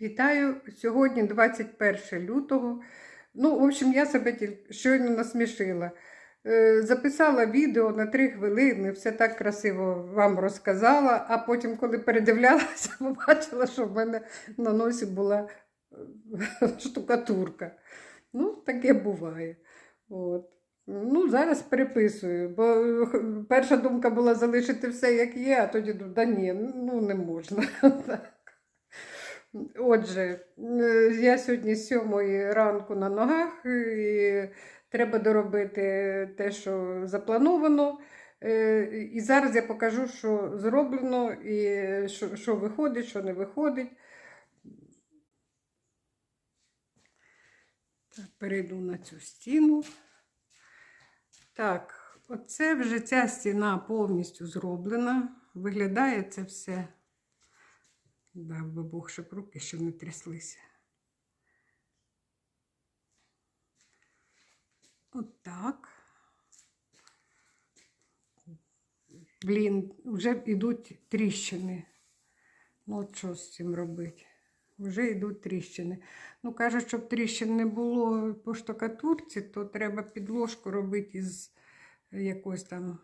Вітаю! Сьогодні 21 лютого. Ну, в общем, я себе щойно насмішила. Е, Записала відео на 3 хвилини, все так красиво вам розказала, а потім, коли передивлялася, побачила, що в мене на носі була е, штукатурка. Ну, таке буває. От. Ну, зараз переписую, бо е, перша думка була залишити все як є, а тоді да ні, ну не можна. Отже, е, я сьогодні з сьомої ранку на ногах, і треба доробити те, що заплановано. Е, І зараз я покажу, що зроблено, і що, що виходить, що не виходить. Так, перейду на цю стіну. Так, оце вже ця стіна повністю зроблена. Виглядає це все. Дав би Бог, щоб руки ще не тряслися. Отак. Блін, вже йдуть тріщини. Ну, от що з цим робити? Вже йдуть тріщини. Ну, кажуть, щоб тріщин не було по штукатурці, то треба підложку робити із якогось там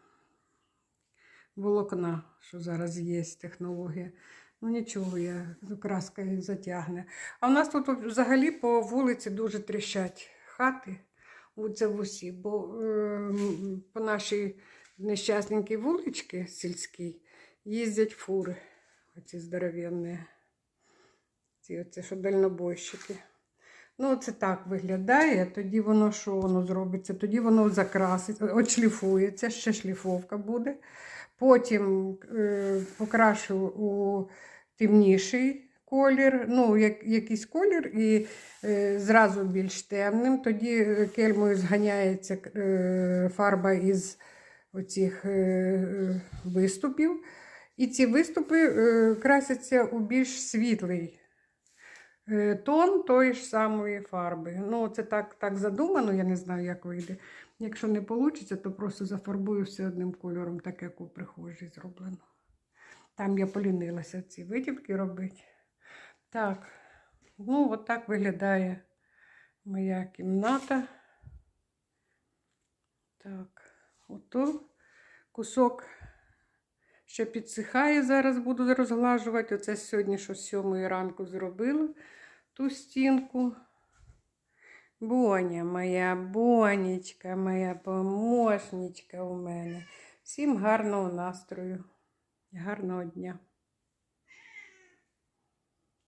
волокна, що зараз є технологія. Ну нічого, я краска затягне. А в нас тут взагалі по вулиці дуже тріщать хати. Оце в усі, бо е, по нашій нещасненькій вуличці сільській їздять фури. Оці здоровенні. Ці оце, що дальнобойщики. Ну, це так виглядає. Тоді воно що воно зробиться? Тоді воно закраситься, отшліфується, ще шліфовка буде. Потім е, покрашу у темніший колір, ну, як, якийсь колір, і е, зразу більш темним. Тоді е, кельмою зганяється е, фарба із оцих е, виступів. І ці виступи е, красяться у більш світлий тон тої ж самої фарби. Ну, це так, так задумано, я не знаю, як вийде. Якщо не вийде, то просто зафарбую все одним кольором, так як у прихожій зроблено. Там я полінилася ці витівки робити. Так, ну, от так виглядає моя кімната. Так, ото кусок ще підсихає, зараз буду розглажувати. Оце сьогодні, що з сьомої ранку зробила ту стінку. Боня моя, бонечка, моя помощничка у мене. Всім гарного настрою, гарного дня.